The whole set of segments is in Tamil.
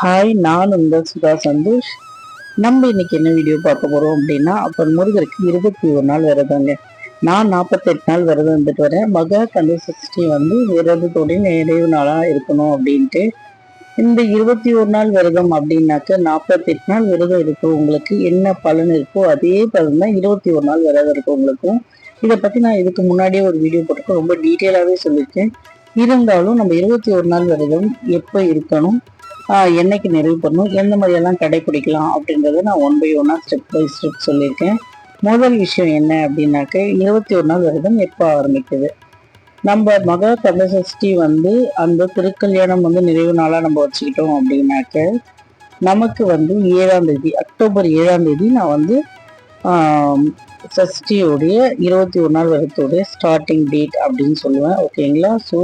ஹாய் நான் உங்கள் சுதா சந்தோஷ். நம்ம இன்னைக்கு என்ன வீடியோ பார்க்க போகிறோம் அப்படின்னா அப்புறம் முருகருக்கு இருபத்தி ஒரு நாள் விரதங்க. நான் நாற்பத்தெட்டு நாள் விரதம் வந்துட்டு வரேன். மகா கந்த சஷ்டி வந்து விரதத்தோடைய நிறைவு நாளாக இருக்கணும் அப்படின்ட்டு. இந்த இருபத்தி ஒரு நாள் விரதம் அப்படின்னாக்க நாற்பத்தெட்டு நாள் விரதம் இருக்கவங்களுக்கு என்ன பலன் இருக்கோ அதே பலன் தான் இருபத்தி ஒரு நாள் விரதம் இருக்கவங்களுக்கும் இதை பற்றி நான் இதுக்கு முன்னாடியே ஒரு வீடியோ போட்டிருக்கேன். ரொம்ப டீட்டெயிலாகவே சொல்லியிருக்கேன். இருந்தாலும் நம்ம இருபத்தி ஒரு நாள் விரதம் எப்போ இருக்கணும்? என்னைக்கு நிறைவு பண்ணணும்? எந்த மாதிரியெல்லாம் கடைபிடிக்கலாம் அப்படின்றத நான் ஒன் பை ஒன்னாக ஸ்டெப் பை ஸ்டெப் சொல்லியிருக்கேன். முதல் விஷயம் என்ன அப்படின்னாக்க இருபத்தி ஒரு நாள் விரதம் எப்போ ஆரம்பிக்குது? நம்ம மக கந்தசஷ்டி வந்து அந்த திருக்கல்யாணம் வந்து நிறைவு நாளாக நம்ம வச்சுக்கிட்டோம் அப்படின்னாக்க நமக்கு வந்து ஏழாம் தேதி அக்டோபர் ஏழாம் தேதி நான் வந்து சஷ்டியோடைய இருபத்தி ஒரு நாள் விரதத்துடைய ஸ்டார்டிங் டேட் அப்படின்னு சொல்லுவேன். ஓகேங்களா ஸோ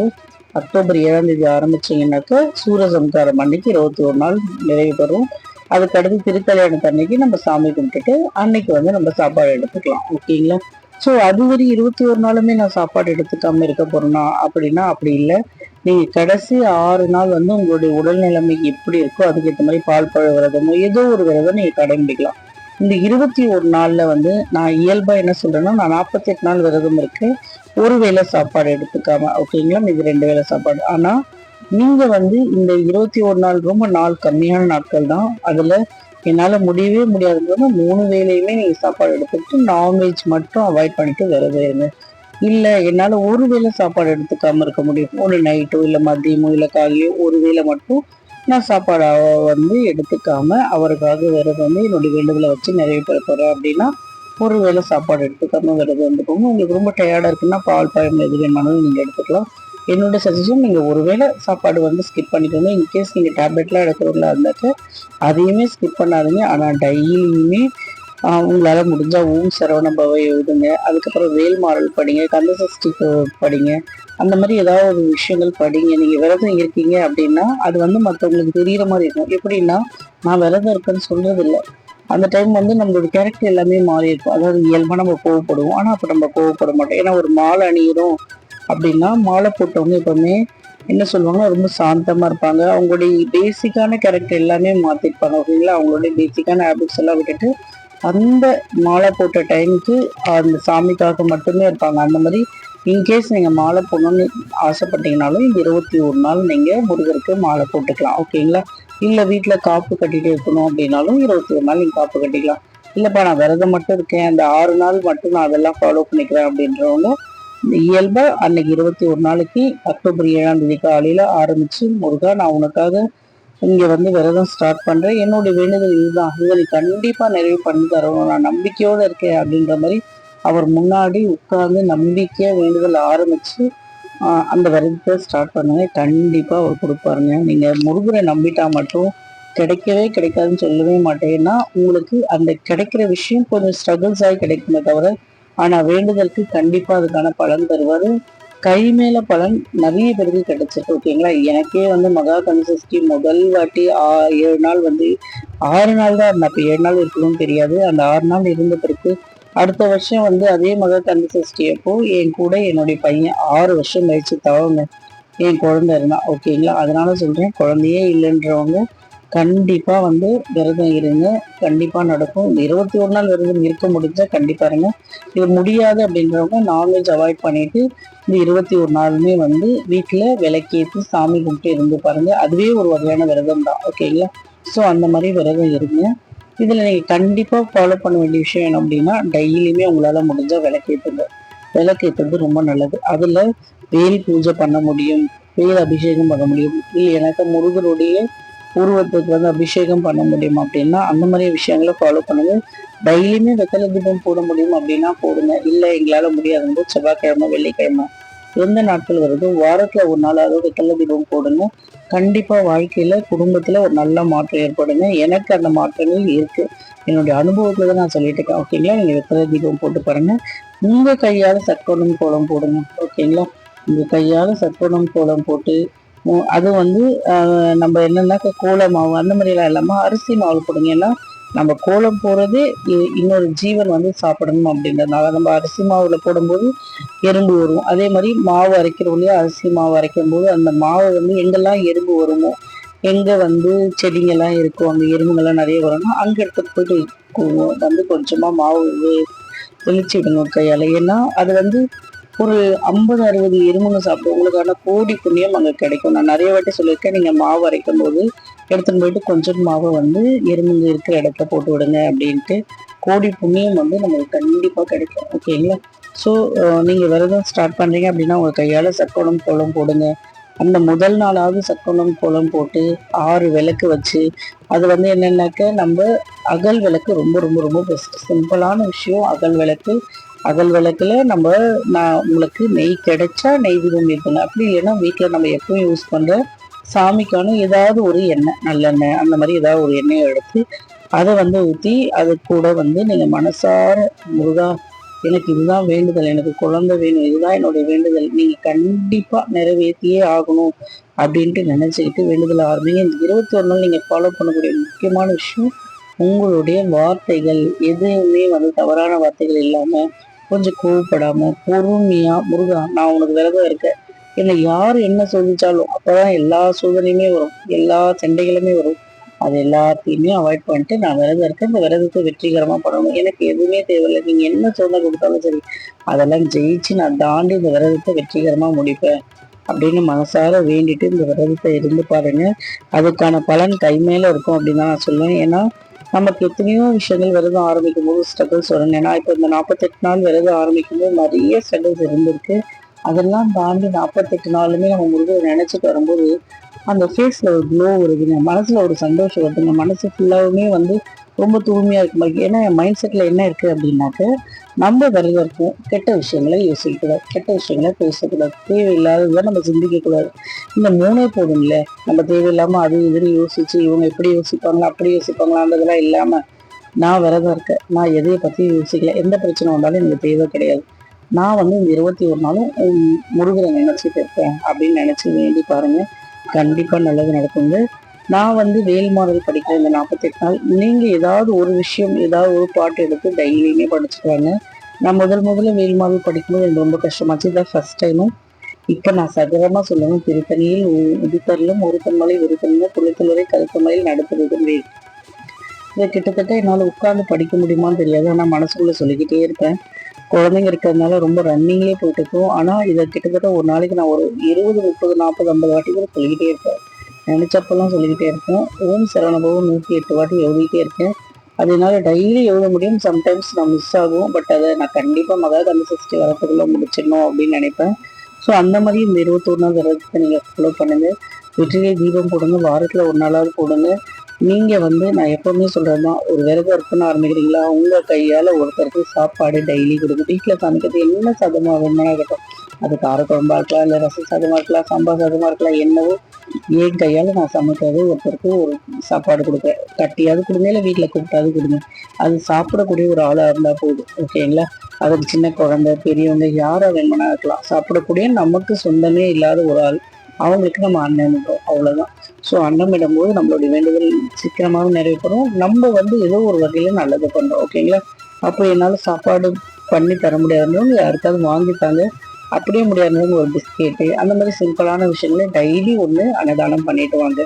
அக்டோபர் ஏழாம் தேதி ஆரம்பிச்சீங்கன்னாக்கா சூரசம்காரம் அன்னைக்கு இருபத்தி ஒரு நாள் நிறைவு பெறும். அதுக்கு அடுத்து திருக்கல்யாணத்து அன்னைக்கு நம்ம சாமி கும்பிட்டுட்டு அன்னைக்கு வந்து நம்ம சாப்பாடு எடுத்துக்கலாம். ஓகேங்களா? ஸோ அதுவரை இருபத்தி ஒரு நாளுமே நான் சாப்பாடு எடுத்துக்காம இருக்க போறேன்னா அப்படின்னா அப்படி இல்லை. நீங்கள் கடைசி ஆறு நாள் வந்து உங்களுடைய உடல் நிலைமை எப்படி இருக்கோ அதுக்கேற்ற மாதிரி பால் பழ விரதமோ ஏதோ ஒரு விரதம் நீங்கள் கடைபிடிக்கலாம். இந்த இருபத்தி ஒரு நாளில் வந்து நான் இயல்பாக என்ன சொல்கிறேன்னா நான் நாற்பத்தெட்டு நாள் விரதம் இருக்கு. ஒரு வேளை சாப்பாடு எடுத்துக்காம ஓகேங்களா? இது ரெண்டு வேளை சாப்பாடு. ஆனால் நீங்கள் வந்து இந்த இருபத்தி ஒரு நாள் ரொம்ப நாள் கம்மியான நாட்கள் தான். அதில் என்னால் முடியவே முடியாதுங்கிறது மூணு வேளையுமே நீங்கள் சாப்பாடு எடுத்துக்கிட்டு நான்வெஜ் மட்டும் அவாய்ட் பண்ணிட்டு விரதம் இருங்க. இல்லை என்னால் ஒரு வேளை சாப்பாடு எடுத்துக்காமல் இருக்க முடியும். ஒரு நைட்டோ இல்லை மதியமோ இல்லை காலையோ ஒரு வேளை மட்டும் நான் சாப்பாடு வந்து எடுத்துக்காம அவருக்காக விரதம் வந்து என்னுடைய வேண்டுதலை வச்சு நிறைவு பெற அப்படின்னா ஒரு வேளை சாப்பாடு எடுத்துக்காம விரதம் வந்துக்கோங்க உங்களுக்கு ரொம்ப டயர்டாக இருக்குன்னா பால் பழம் எது வேணாலும் நீங்கள் எடுத்துக்கலாம். என்னோட சஜஷன் நீங்க ஒருவேளை சாப்பாடு வந்து ஸ்கிப் பண்ணிக்கோங்க. இன்கேஸ் நீங்கள் டேப்லெட்லாம் எடுக்கிறவங்களா இருந்தாக்க அதையுமே ஸ்கிப் பண்ணாதீங்க. ஆனால் டெய்லியுமே உங்களால் முடிஞ்சால் ஓம் சரவண பவை எழுதுங்க. அதுக்கப்புறம் வேல்மாறல் படிங்க கந்தசஷ்டி படிங்க. அந்த மாதிரி ஏதாவது ஒரு விஷயங்கள் படிங்க. நீங்கள் விரதம் இருக்கீங்க அப்படின்னா அது வந்து மற்றவங்களுக்கு தெரிகிற மாதிரி இருக்கும். எப்படின்னா நான் விரதம் இருக்கேன்னு சொல்கிறதில்ல அந்த டைம் வந்து நம்மளோட கேரக்டர் எல்லாமே மாறி இருக்கும். அதாவது இயல்பாக நம்ம கோவப்படுவோம். ஆனால் அப்போ நம்ம கோவப்பட மாட்டோம். ஏன்னா ஒரு மாலை அணியிறோம் அப்படின்னா மாலை போட்டவங்க எப்பவுமே என்ன சொல்லுவாங்க ரொம்ப சாந்தமாக இருப்பாங்க. அவங்களுடைய பேசிக்கான கேரக்டர் எல்லாமே மாற்றிருப்பாங்க ஓகேங்களா அவங்களுடைய பேசிக்கான ஹேபிட்ஸ் எல்லாம் விட்டுட்டு அந்த மாலை போட்ட டைமுக்கு அந்த சாமிக்காக மட்டுமே இருப்பாங்க. அந்த மாதிரி இன்கேஸ் நீங்கள் மாலை போடணும்னு ஆசைப்பட்டீங்கனாலும் இருபத்தி ஒரு நாள் நீங்கள் முருகருக்கு மாலை போட்டுக்கலாம். ஓகேங்களா இல்லை வீட்டில் காப்பு கட்டிகிட்டே இருக்கணும் அப்படின்னாலும் இருபத்தி ஒரு நாள் நீங்கள் காப்பு கட்டிக்கலாம். இல்லைப்பா நான் விரதம் மட்டும் இருக்கேன். அந்த ஆறு நாள் மட்டும் நான் அதெல்லாம் ஃபாலோ பண்ணிக்கிறேன் அப்படின்றவங்க இயல்பாக அன்னைக்கு இருபத்தி ஒரு நாளைக்கு அக்டோபர் ஏழாம் தேதி காலையில் ஆரம்பித்து முருகா நான் உனக்காக இங்கே வந்து விரதம் ஸ்டார்ட் பண்ணுறேன் என்னுடைய வேண்டுதல் இதுதான். இதனை நீ நிறைவு பண்ணி தரணும். நான் நம்பிக்கையோடு இருக்கேன் அப்படின்ற மாதிரி அவர் முன்னாடி உட்கார்ந்து நம்பிக்கையாக வேண்டுதல் ஆரம்பித்து அந்த விரதத்தை ஸ்டார்ட் பண்ணுங்க. கண்டிப்பாக அவர் கொடுப்பாருங்க. நீங்கள் முருகரை நம்பிட்டா மட்டும் கிடைக்கவே கிடைக்காதுன்னு சொல்லவே மாட்டேன்னா உங்களுக்கு அந்த கிடைக்கிற விஷயம் கொஞ்சம் ஸ்ட்ரகிள்ஸ் ஆகி கிடைக்குமே தவிர ஆனால் வேண்டுதலுக்கு கண்டிப்பாக அதுக்கான பலன் தருவார். கை மேல பலன் நிறைய பேருக்கு கிடைச்சிருக்கு ஓகேங்களா? எனக்கே வந்து மகா கன்சஸ்டி முதல் வாட்டி ஆ- ஏழு நாள் வந்து ஆறு நாள் தான் இருந்தேன். அப்போ ஏழு நாள் இருக்கணும்னு தெரியாது. அந்த ஆறு நாள் இருந்த பிறகு அடுத்த வருஷம் வந்து அதே மகா கன்சஸ்டி அப்போ என் கூட என்னுடைய பையன் ஆறு வருஷம் கழிச்சு தவங்க. என் குழந்தை இருந்தான் ஓகேங்களா? அதனால சொல்றேன் குழந்தையே இல்லைன்றவங்க கண்டிப்பாக வந்து விரதம் இருங்க. கண்டிப்பாக நடக்கும். இந்த இருபத்தி ஒரு நாள் விரதம் இருக்க முடிஞ்சால் கண்டிப்பாக இருங்க. இது முடியாது அப்படின்றவங்க நான்வெஜ் அவாய்ட் பண்ணிட்டு இந்த இருபத்தி ஒரு நாளுமே வந்து வீட்டில் விளக்கேற்றி சாமி கும்பிட்டு இருந்து பாருங்கள் அதுவே ஒரு வகையான விரதம் தான். ஓகேங்களா ஸோ அந்த மாதிரி விரதம் இருங்க. இதில் நீங்கள் கண்டிப்பாக ஃபாலோ பண்ண வேண்டிய விஷயம் என்ன அப்படின்னா டெய்லியுமே உங்களால் முடிஞ்சால் விளக்கேற்றுங்க விளக்கேற்றுறது ரொம்ப நல்லது. அதில் வேல் பூஜை பண்ண முடியும். வேல் அபிஷேகம் பண்ண முடியும். இல்லை எனக்கு முருகனுடைய உருவத்துக்கு வந்து அபிஷேகம் பண்ண முடியும் அப்படின்னா அந்த மாதிரி விஷயங்களை ஃபாலோ பண்ணுங்க. டெய்லியுமே வெத்தலை தீபம் போட முடியும் அப்படின்னா போடுங்க. இல்லை எங்களால் முடியாதுங்க செவ்வாய்க்கிழமை வெள்ளிக்கிழமை எந்த நாட்கள் வருதோ வாரத்தில் ஒரு நாளாவது வெத்தலை தீபம் போடுங்க கண்டிப்பாக வாழ்க்கையில் குடும்பத்தில் ஒரு நல்ல மாற்றம் ஏற்படுங்க. எனக்கு அந்த மாற்றங்கள் இருக்குது என்னுடைய அனுபவத்தில் தான் நான் சொல்லிட்டு இருக்கேன். ஓகேங்களா நீங்கள் வெத்தலை தீபம் போட்டு பாருங்கள் உங்கள் கையால் சட்கோணம் கோலம் போடுங்க. ஓகேங்களா உங்கள் கையால் சட்கோணம் கோலம் போட்டு அது வந்து நம்ம என்னென்னாக்கா கோல மாவு அந்த மாதிரிலாம் இல்லாமல் அரிசி மாவு கொடுங்க ஏன்னா நம்ம கோலம் போடுறதே இ- இன்னொரு ஜீவன் வந்து சாப்பிடணும் அப்படின்றதுனால. நம்ம அரிசி மாவில் போடும்போது எறும்பு வரும். அதே மாதிரி மாவு அரைக்கிறோம் இல்லையா? அரிசி மாவு அரைக்கும் போது அந்த மாவு வந்து எங்கெல்லாம் எறும்பு வருமோ எங்கே வந்து செடிங்கெல்லாம் இருக்கும் அந்த எறும்புங்கெல்லாம் நிறைய வரும்னா அங்கே எடுத்துட்டு போயிட்டு வந்து கொஞ்சமாக மாவு வே- தெளிச்சு விடுங்க கையால். ஏன்னா அது வந்து ஒரு ஐம்பது அறுபது எறும்புங்க சாப்பிடும் உங்களுக்கான கோடி புண்ணியம் அங்கே கிடைக்கும். நான் நிறைய வாட்டி சொல்லியிருக்கேன் நீங்கள் மாவு அரைக்கும் போது எடுத்துன்னு போயிட்டு கொஞ்சம் மாவை வந்து எறும்புங்க இருக்கிற இடத்துல போட்டு விடுங்க அப்படின்ட்டு கோடி புண்ணியம் வந்து நமக்கு கண்டிப்பாக கிடைக்கும். ஓகேங்களா ஸோ நீங்கள் விரதம் ஸ்டார்ட் பண்ணுறீங்க அப்படின்னா உங்கள் கையால் சக்கோளம் கோலம் போடுங்க. அந்த முதல் நாளாவது சக்கோணம் கோலம் போட்டு ஆறு விளக்கு வச்சு அது வந்து என்னென்னாக்க நம்ம அகல் விளக்கு ரொம்ப ரொம்ப ரொம்ப பெஸ்ட் சிம்பிளான விஷயம் அகல் விளக்கு. அகல் விளக்குல நம்ம நான் உங்களுக்கு நெய் கிடைச்சா நெய் விதம் இருக்கணும் அப்படி இல்லைன்னா வீட்டில் நம்ம எப்பவும் யூஸ் பண்ணுற சாமிக்கான ஏதாவது ஒரு எண்ணெய் நல்லெண்ணெய் அந்த மாதிரி ஏதாவது ஒரு எண்ணெயை எடுத்து அதை வந்து ஊற்றி அது கூட வந்து நீங்கள் மனசார முருகா எனக்கு இதுதான் வேண்டுதல் எனக்கு குழந்தை வேணும் இதுதான் என்னுடைய வேண்டுதல். நீங்கள் கண்டிப்பாக நிறைவேற்றியே ஆகணும் அப்படின்ட்டு நினச்சிக்கிட்டு வேண்டுதல் ஆரம்பிங்க இந்த இருபத்தி ஒரு நாள் நீங்கள் ஃபாலோ பண்ணக்கூடிய முக்கியமான விஷயம் உங்களுடைய வார்த்தைகள். எதுவுமே வந்து தவறான வார்த்தைகள் இல்லாமல் கொஞ்சம் கோவப்படாமல் பொறுமையாக முருகா நான் உனக்கு விரதம் இருக்கேன். என்னை யார் என்ன சோதிச்சாலும் அப்போதான் எல்லா சோதனையுமே வரும். எல்லா சண்டைகளுமே வரும். அது எல்லாத்தையுமே அவாய்ட் பண்ணிட்டு நான் விரதம் இருக்கேன் இந்த விரதத்தை வெற்றிகரமாக பண்ணணும். எனக்கு எதுவுமே தேவையில்லை. நீங்கள் என்ன சோதனை கொடுத்தாலும் சரி அதெல்லாம் ஜெயிச்சு நான் தாண்டி இந்த விரதத்தை வெற்றிகரமாக முடிப்பேன் அப்படின்னு மனசார வேண்டிட்டு இந்த விரதத்தை இருந்து பாருங்க. அதுக்கான பலன் கை மேலே இருக்கும் அப்படின்னு தான் நான் சொல்லுவேன். ஏன்னா நமக்கு எத்தனையோ விஷயங்கள் விரதம் ஆரம்பிக்கும் போது ஸ்ட்ரகிள்ஸ் வரும். ஏன்னா இப்போ இந்த நாற்பத்தெட்டு நாள் விரதம் ஆரம்பிக்கும் போது நிறைய ஸ்ட்ரகிள்ஸ் இருந்திருக்கு. அதெல்லாம் தாண்டி நாற்பத்தெட்டு நாளுமே நம்ம முருகர் நினைச்சிட்டு வரும்போது அந்த ஃபேஸில் ஒரு க்ளோ வருதுங்க மனசில் ஒரு சந்தோஷம் வருதுங்க மனசு ஃபுல்லாகவுமே வந்து ரொம்ப தூய்மையாக இருக்கும் மாதிரி ஏன்னா என் மைண்ட் செட்டில் என்ன இருக்குது அப்படின்னாக்க நம்ம விரதம் இருக்கும் கெட்ட விஷயங்களை யோசிக்கக்கூடாது. கெட்ட விஷயங்களை பேசக்கூடாது. தேவையில்லாததை நம்ம சிந்திக்கக்கூடாது. இந்த மூணே போதும்ல. நம்ம தேவையில்லாமல் அது இதுன்னு யோசிச்சு இவங்க எப்படி யோசிப்பாங்களா அப்படி யோசிப்பாங்களான்றதெல்லாம் இல்லாமல் நான் விரதம் இருக்கேன். நான் எதையை பற்றி யோசிக்கல. எந்த பிரச்சனை வந்தாலும் எனக்கு தேவை கிடையாது. நான் வந்து இந்த இருபத்தி ஒரு நாளும் முருகரை நினைச்சிட்டு இருப்பேன் அப்படின்னு நினச்சி வேண்டி பாருங்கள் கண்டிப்பாக நல்லது நடக்குங்க. நான் வந்து வேல்மாறல் படிக்கிற இந்த நாற்பத்தெட்டு நாள். நீங்கள் ஏதாவது ஒரு விஷயம் ஏதாவது ஒரு பாட்டு எடுத்து டெய்லியுமே படிச்சுக்குவாங்க நான் முதல் முதல்ல வேல்மாறல் படிக்கும்போது எனக்கு ரொம்ப கஷ்டமாச்சு. இதான் ஃபர்ஸ்ட் டைமும் இப்போ நான் சகரமாக சொல்லணும் திருத்தணியில் உதித்தரலும் ஒருத்தன் ஒருத்தன்மலை விருத்தனிலும் குளித்தலுரை கருத்தமலையில் நடத்துறதும் வேல். இதை கிட்டத்தட்ட என்னால் உட்கார்ந்து படிக்க முடியுமான்னு தெரியாது. ஆனால் மனசுக்குள்ளே சொல்லிக்கிட்டே இருப்பேன். குழந்தைங்க இருக்கிறதுனால ரொம்ப ரன்னிங்லேயே போயிட்டுருக்கும் ஆனால் இதை கிட்டத்தட்ட ஒரு நாளைக்கு நான் ஒரு இருபது முப்பது நாற்பது ஐம்பது வாட்டி கூட சொல்லிக்கிட்டே இருப்பேன். நினச்சப்பெல்லாம் சொல்லிக்கிட்டே இருப்பேன். ஓம் சரவணபவம் நூற்றி எட்டு வாட்டி எழுதிக்கிட்டே இருக்கேன். அதனால டெய்லி எழுத முடியும். சம்டைம்ஸ் நான் மிஸ் ஆகும். பட் அதை நான் கண்டிப்பாக மகா கந்த சஷ்டி வரத்துக்குள்ளே முடிச்சிடணும் அப்படின்னு நினைப்பேன். ஸோ அந்த மாதிரி இந்த இருபத்தொரு நாள் விரதத்தை நீங்கள் ஃபாலோ பண்ணுங்க. வெற்றிலே தீபம் போடுங்க. வாரத்தில் ஒரு நாளாவது போடுங்க. நீங்கள் வந்து நான் எப்போவுமே சொல்கிறது தான் ஒரு விரதம் இருக்குன்னு ஆரம்பிக்கிறீங்களா? உங்கள் கையால் ஒருத்தருக்கு சாப்பாடு டெய்லி கொடுங்க வீட்டில் சமைக்கிறது என்ன சாதமாக வேணும்னா இருக்கட்டும். அது காரக்குழம்பா இருக்கலாம் இல்லை ரசம் சாதமாக இருக்கலாம் சாம்பார் சாதமாக இருக்கலாம் என்னவோ. என் கையால் நான் சமைக்கிறது ஒருத்தருக்கு ஒரு சாப்பாடு கொடுப்பேன் கட்டியாவது கொடுங்க இல்லை வீட்டில் கூப்பிட்டாவது கொடுங்க. அது சாப்பிடக்கூடிய ஒரு ஆளாக இருந்தால் போதும். ஓகேங்களா? அதுக்கு சின்ன குழந்தை பெரியவங்க யாராக வேணுமானா இருக்கலாம். சாப்பிடக்கூடிய நமக்கு சொந்தமே இல்லாத ஒரு ஆள். அவங்களுக்கு நம்ம அன்னமிட்டோம் அவ்வளோதான் ஸோ அன்னமிடும் போது நம்மளுடைய வேண்டுதல் சீக்கிரமாக நிறைவேறும் நம்ம வந்து ஏதோ ஒரு வகையில் நல்லது பண்ணுறோம் ஓகேங்களா? அப்போ என்னால் சாப்பாடு பண்ணி தர முடியாதுன்னு யாருக்காவது வாங்கிட்டாங்க அப்படியே முடியாதவங்க ஒரு பிஸ்கெட்டு அந்த மாதிரி சிம்பிளான விஷயங்களை டெய்லி ஒன்று அன்னதானம் பண்ணிட்டு வாங்க.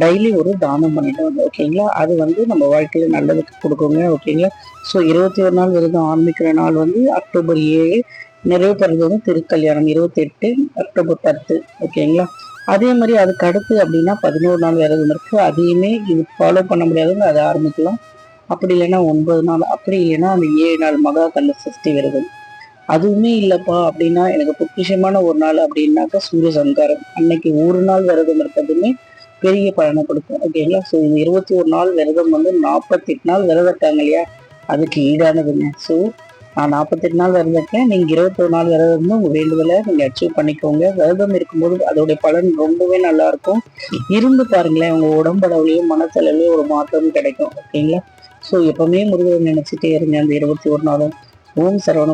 டெய்லி ஒரு தானம் பண்ணிட்டு வாங்க ஓகேங்களா? அது வந்து நம்ம வாழ்க்கையில் நல்லதுக்கு கொடுக்குங்க ஓகேங்களா? ஸோ இருபத்தி ஒரு நாள் விரதம் ஆரம்பிக்கிற நாள் வந்து அக்டோபர் ஏழு நிறைவு பெறுறது வந்து திருக்கல்யாணம் இருபத்தெட்டு அக்டோபர் பத்து. ஓகேங்களா அதே மாதிரி அதுக்கு அடுத்து அப்படின்னா பதினோரு நாள் விரதம் இருக்கு. அதையுமே இது ஃபாலோ பண்ண முடியாதுன்னு அதை ஆரம்பிக்கலாம். அப்படி இல்லைன்னா ஒன்பது நாள். அப்படி இல்லைன்னா அந்த ஏழு நாள் மகா கல்ல சஷ்டி விரதம் அதுவுமே இல்லப்பா அப்படின்னா எனக்கு பொக்கிஷமான ஒரு நாள் அப்படின்னாக்கா சூரிய சங்காரம் அன்னைக்கு ஒரு நாள் விரதம் இருக்கிறதுமே பெரிய பலனை கொடுக்கும். ஓகேங்களா ஸோ இந்த இருபத்தி ஒரு நாள் விரதம் வந்து நாற்பத்தெட்டு நாள் விரதம் இருக்காங்க இல்லையா? அதுக்கு ஈடானதுங்க. ஸோ நான் நாற்பத்தெட்டு நாள் விரதம் நீங்கள் இருபத்தொரு நாள் விரதம் இருந்து உங்கள் வேண்டுதலை நீங்கள் அச்சீவ் பண்ணிக்கோங்க. விரதம் இருக்கும்போது அதோடைய பலன் ரொம்பவே நல்லா இருக்கும். இருந்து பாருங்களேன் உங்கள் உடம்பளவுலையும் மனசளவுலையும் ஒரு மாற்றம் கிடைக்கும். ஓகேங்களா? ஸோ எப்போவுமே முருகன் நினச்சிட்டே இருங்க. அந்த இருபத்தி ஒரு நாளும். ஓம் சரவண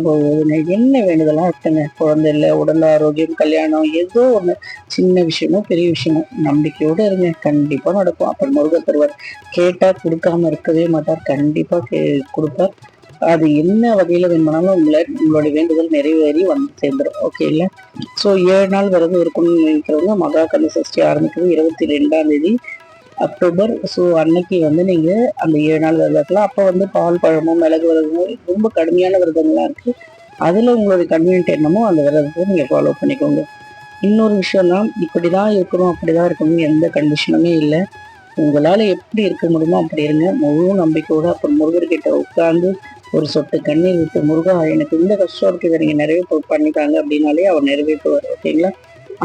என்ன வேண்டுதெல்லாம் இருக்குங்க குழந்தை இல்லை உடல் ஆரோக்கியம் கல்யாணம் ஏதோ ஒன்று சின்ன விஷயமோ பெரிய விஷயமோ நம்பிக்கையோடு இருங்க. கண்டிப்பாக நடக்கும். அப்புறம் முருகர் தருவார் கேட்டால் கொடுக்காம இருக்கவே மாட்டார். கண்டிப்பாக கே கொடுப்பார். அது என்ன வகையில வேணுமானாலும் உங்களை உங்களுடைய வேண்டுதல் நிறைவேறி வந்து சேர்ந்துடும் ஓகே இல்லை? ஸோ ஏழு நாள் விரதம் இருக்கணும்னு நினைக்கிறவங்க மகா கந்த சஷ்டி ஆரம்பிக்கிறது இருபத்தி ரெண்டாம் தேதி அக்டோபர். ஸோ அன்னைக்கு வந்து நீங்கள் அந்த ஏழு நாள் விரதம் இருக்கலாம். அப்போ வந்து பால் பழமும் மிளகு விரதமும் ரொம்ப கடுமையான விரதங்களாக இருக்கு. அதில் உங்களுடைய கன்வீனியன்ட் என்னமோ அந்த விரதத்தை நீங்கள் ஃபாலோ பண்ணிக்கோங்க. இன்னொரு விஷயம்னா இப்படி தான் இருக்கணும் அப்படி தான் இருக்கணும் எந்த கண்டிஷனுமே இல்லை. உங்களால் எப்படி இருக்க முடியுமோ அப்படி இருங்க. முழு நம்பிக்கையோடு அப்புறம் முருகர்கிட்ட உட்காந்து ஒரு சொட்டு கண்ணீர் விட்டு முருகா எனக்கு இந்த கஷ்டம் இருக்குது இதை நீங்க நிறைவேற்ற பண்ணிட்டாங்க அப்படின்னாலே அவர் நிறைவேற்றுவார் ஓகேங்களா?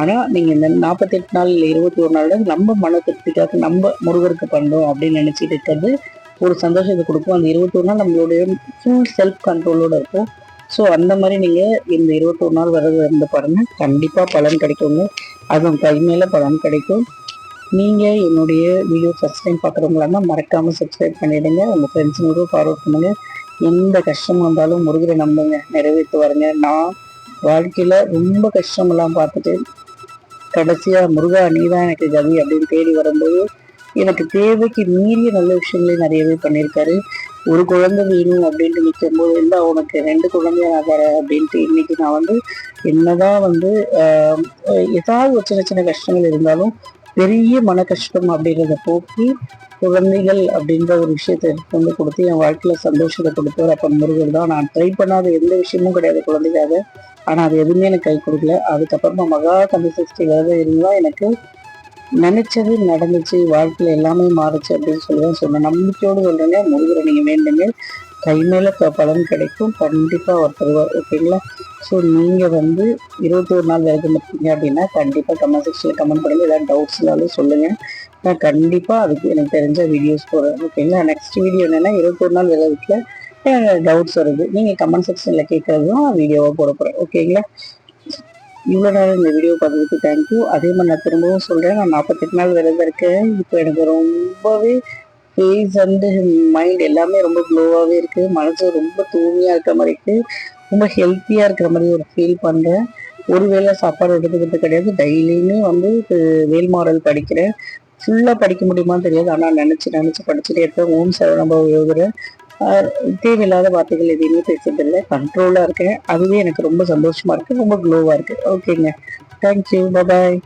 ஆனா நீங்க இந்த நாற்பத்தெட்டு நாள் இல்லை இருபத்தி ஒரு நாள் நம்ம மன திருப்திக்காக நம்ம முருகருக்கு பண்ணோம் அப்படின்னு நினைச்சிட்டு இருக்கிறது ஒரு சந்தோஷத்தை கொடுக்கும். அந்த இருபத்தொரு நாள் நம்மளுடைய ஃபுல் செல்ஃப் கண்ட்ரோலோட இருக்கும். ஸோ அந்த மாதிரி நீங்க இந்த இருபத்தொரு நாள் வரது இருந்து பாருங்க. கண்டிப்பா பலன் கிடைக்குங்க. அதுவும் கை மேல பலன் கிடைக்கும். நீங்கள் என்னுடைய வீடியோ ஃபஸ்ட் டைம் பார்க்குறவங்களா மறக்காமல் சப்ஸ்கிரைப் பண்ணிடுங்க. உங்கள் ஃப்ரெண்ட்ஸுங்களுக்கும் ஃபார்வர்ட் பண்ணுங்கள் எந்த கஷ்டம் வந்தாலும் முருகரை நம்புங்க நிறைவேற்றுவாருங்க. நான் வாழ்க்கையில் ரொம்ப கஷ்டமெல்லாம் பார்த்துட்டு கடைசியாக முருகா நீதான் எனக்கு கவி அப்படின்னு தேடி வரும்போது எனக்கு தேவைக்கு மீறிய நல்ல விஷயங்களையும் நிறையவே பண்ணியிருக்காரு. ஒரு குழந்தை வேணும் அப்படின்ட்டு நிற்கும் போது இல்லை ரெண்டு குழந்தைய நான் தரேன் அப்படின்ட்டு இன்னைக்கு நான் வந்து என்னதான் வந்து ஏதாவது ஒரு சின்ன சின்ன கஷ்டங்கள் இருந்தாலும் பெரிய மன கஷ்டம் அப்படிங்கிறத போக்கி குழந்தைகள் அப்படின்ற ஒரு விஷயத்தை எடுத்து வந்து கொடுத்து என் வாழ்க்கையில் சந்தோஷத்தை கொடுத்தவர் அப்போ முருகர் தான். நான் ட்ரை பண்ணாத எந்த விஷயமும் கிடையாது குழந்தைக்காக. ஆனால் அது எதுவுமே எனக்கு கை கொடுக்கல. அதுக்கப்புறமா மகா கந்த சஷ்டி விரதம் இருந்தால் எனக்கு நினைச்சது நடந்துச்சு. வாழ்க்கையில் எல்லாமே மாறுச்சு அப்படின்னு சொல்லி தான் சொன்னேன். நம்பிக்கையோடு சொல்றேங்க முருகரை நீங்கள் வேண்டுங்க கை மேலே பலன் கிடைக்கும். கண்டிப்பாக அவர் ஓகேங்களா? ஸோ நீங்கள் வந்து இருபத்தோரு நாள் விரதம் இருக்கீங்க அப்படின்னா கண்டிப்பாக கமெண்ட் செக்ஷனில் கமெண்ட் பண்ணுங்க. ஏதாவது டவுட்ஸ்னாலும் சொல்லுங்கள் நான் கண்டிப்பாக அதுக்கு எனக்கு தெரிஞ்ச வீடியோஸ் போடுறேன். ஓகேங்களா? நெக்ஸ்ட் வீடியோ என்னன்னா இருபத்தோரு நாள் நாள் விரதத்துல டவுட்ஸ் வருது. நீங்கள் கமெண்ட் செக்ஷனில் கேட்குறதும் வீடியோவாக போட போகிறேன் ஓகேங்களா? இவ்வளோ நேரம் இந்த வீடியோ பார்த்ததுக்கு தேங்க்யூ அதே மாதிரி நான் திரும்பவும் சொல்கிறேன் நான் நாற்பத்தெட்டு நாள் விரதம் இருக்கேன். இப்போ எனக்கு ரொம்பவே ஃபேஸ் அண்டு மைண்ட் எல்லாமே ரொம்ப க்ளோவாகவே இருக்குது மனசு ரொம்ப தூய்மையாக இருக்கிற மாதிரி இருக்குது ரொம்ப ஹெல்த்தியாக இருக்கிற மாதிரி ஒரு ஃபீல் பண்ணுறேன் ஒரு வேளை சாப்பாடு எடுத்துக்கிறது கிடையாது. டெய்லியுமே வந்து இது படிக்கிறேன். ஃபுல்லாக படிக்க முடியுமான்னு தெரியாது. ஆனால் நினச்சி நினச்சி படிச்சுட்டே இருப்பேன். ஓம் சரணபவ நம்ம ஆஹ் தேவையில்லாத வார்த்தைகள் எதுவுமே பேசுறதில்லை கண்ட்ரோலாக இருக்கேன். அதுவே எனக்கு ரொம்ப சந்தோஷமாக இருக்குது ரொம்ப க்ளோவாக இருக்குது ஓகேங்க தேங்க்யூ பாய்